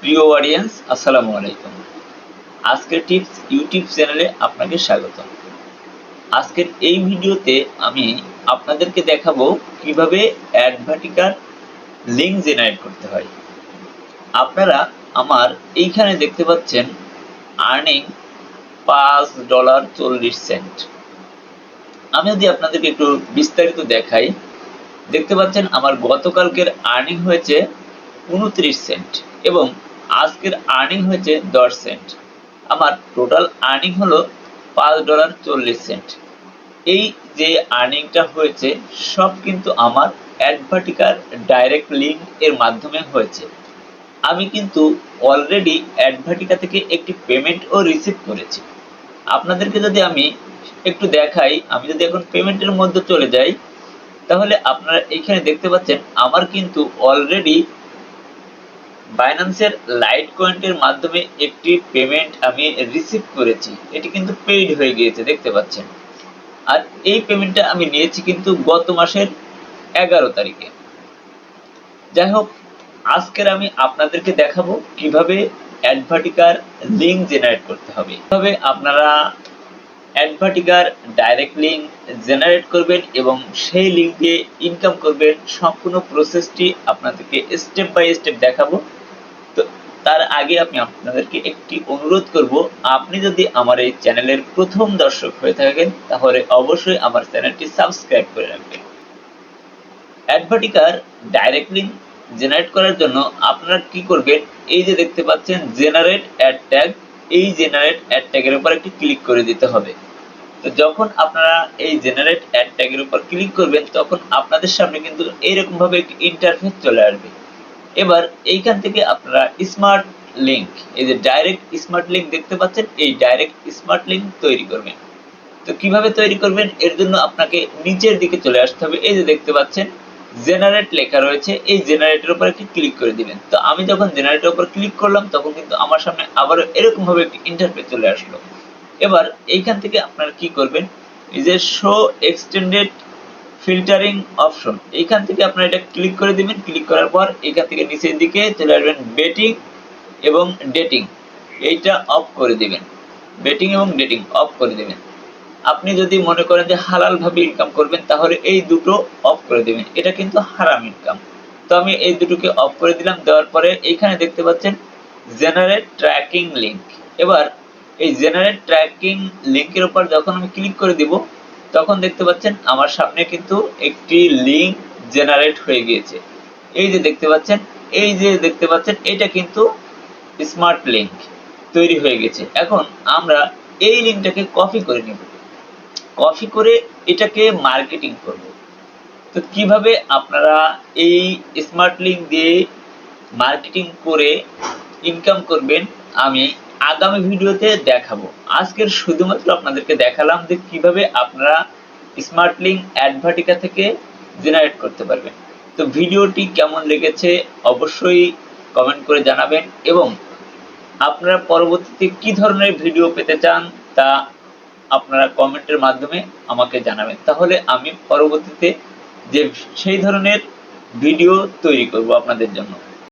প্রিয় অডিয়েন্স আসসালামু আলাইকুম। আজকের টিপস ইউটিউব চ্যানেলে আপনাকে স্বাগত আজকের এই ভিডিওতে আমি আপনাদেরকে দেখাবো কীভাবে অ্যাডভার্টিকার লিঙ্ক জেনারেট করতে হয়। আপনারা আমার এইখানে দেখতে পাচ্ছেন আর্নিং পাঁচ ডলার চল্লিশ সেন্ট আমি যদি আপনাদেরকে একটু বিস্তারিত দেখাই, দেখতে পাচ্ছেন আমার গতকালকের আর্নিং হয়েছে উনত্রিশ সেন্ট এবং আজকের আর্নিং হয়েছে দশ সেন্ট আমার টোটাল আর্নিং হলো পাঁচ ডলার চল্লিশ সেন্ট এই যে আর্নিংটা হয়েছে, সব কিন্তু আমার অ্যাডভার্টিকার ডাইরেক্ট লিঙ্ক এর মাধ্যমে হয়েছে। আমি কিন্তু অলরেডি অ্যাডভার্টিকা থেকে একটি পেমেন্টও রিসিভ করেছি। আপনাদেরকে যদি আমি একটু দেখাই, আমি যদি এখন পেমেন্টের মধ্যে চলে যাই, তাহলে আপনারা এখানে দেখতে পাচ্ছেন, আমার কিন্তু অলরেডি বাইন্যান্সের লাইট কয়েন্টের মাধ্যমে একটি পেমেন্ট আমি রিসিভ করেছি। এটি কিন্তু পেইড হয়ে গিয়েছে, দেখতে পাচ্ছেন। আর এই পেমেন্টটা আমি নিয়েছি কিন্তু গত মাসের এগারো তারিখে। যাই হোক, আজকের আমি আপনাদেরকে দেখাবো কীভাবে অ্যাডভার্টিকার লিঙ্ক জেনারেট করতে হবে। তবে আপনারা অ্যাডভার্টিকার ডাইরেক্ট লিঙ্ক জেনারেট করবেন এবং সেই লিঙ্ক দিয়ে ইনকাম করবেন, সম্পূর্ণ প্রসেসটি আপনাদেরকে স্টেপ বাই স্টেপ দেখাবো। তার আগে আমি আপনাদেরকে একটি অনুরোধ করব, আপনি যদি আমার এই চ্যানেলের প্রথম দর্শক হয়ে থাকেন, তাহলে অবশ্যই আমার চ্যানেলটি সাবস্ক্রাইব করে রাখবেন। অ্যাডভার্টিকার ডাইরেক্ট লিঙ্ক জেনারেট করার জন্য আপনারা কি করবেন, এই যে দেখতে পাচ্ছেন, জেনারেট অ্যাড ট্যাগ, এই জেনারেট অ্যাড ট্যাগের উপর একটি ক্লিক করে দিতে হবে। তো যখন আপনারা এই জেনারেট অ্যাড ট্যাগের উপর ক্লিক করবেন, তখন আপনাদের সামনে কিন্তু এইরকম ভাবে একটি ইন্টারফেস চলে আসবে। এবার এইখান থেকে আপনারা স্মার্ট লিংক এই যে ডাইরেক্ট স্মার্ট লিংক দেখতে পাচ্ছেন, এই ডাইরেক্ট স্মার্ট লিংক তৈরি করবেন। তো কীভাবে তৈরি করবেন? এর জন্য আপনাকে নিচের দিকে চলে আসতে হবে। এই যে দেখতে পাচ্ছেন জেনারেট লেখা রয়েছে। এই জেনারেটের উপর একটি ক্লিক করে দিবেন। তো আমি যখন জেনারেটের উপর ক্লিক করলাম, তখন কিন্তু আমার সামনে আবারও এরকম ভাবে একটি ইন্টারফেস চলে আসলো। এবার এইখান থেকে আপনারা কি করবেন? এই যে শো এক্সটেন্ডেড ফিল্টারিং অপশন এইখান থেকে আপনারা এটা ক্লিক করে দিবেন। ক্লিক করার পর এখান থেকে নিচের দিকে চলে আসবেন বেটিং এবং ডেটিং এইটা অফ করে দিবেন। বেটিং এবং ডেটিং অফ করে দিবেন। আপনি যদি মনে করেন যে হালাল ভাবে ইনকাম করবেন, তাহলে এই দুটো অফ করে দিবেন। এটা কিন্তু হারাম ইনকাম তো আমি এই দুটোকে অফ করে দিলাম। দেওয়ার পরে এইখানে দেখতে পাচ্ছেন জেনারেট ট্র্যাকিং লিংক এবার এই জেনারেট ট্র্যাকিং লিংকের উপর যখন আমি ক্লিক করে দিব তখন দেখতে পাচ্ছেন আমার সামনে কিন্তু একটি লিংক জেনারেট হয়ে গিয়েছে। এই যে দেখতে পাচ্ছেন, এই যে দেখতে পাচ্ছেন, এটা কিন্তু স্মার্ট লিংক তৈরি হয়ে গেছে। এখন আমরা এই লিঙ্কটাকে কপি করে নিব। কপি করে এটাকে মার্কেটিং করব। তো কীভাবে আপনারা এই স্মার্ট লিঙ্ক দিয়ে মার্কেটিং করে ইনকাম করবেন, আমি আগামী ভিডিওতে দেখাবো। আজকের শুধুমাত্র আপনাদেরকে দেখালাম যে কীভাবে আপনারা স্মার্ট লিঙ্ক অ্যাডভার্টিকা থেকে জেনারেট করতে পারবেন। তো ভিডিওটি কেমন লেগেছে অবশ্যই কমেন্ট করে জানাবেন এবং আপনারা পরবর্তীতে কি ধরনের ভিডিও পেতে চান তা আপনারা কমেন্টের মাধ্যমে আমাকে জানাবেন। তাহলে আমি পরবর্তীতে যে সেই ধরনের ভিডিও তৈরি করব আপনাদের জন্য।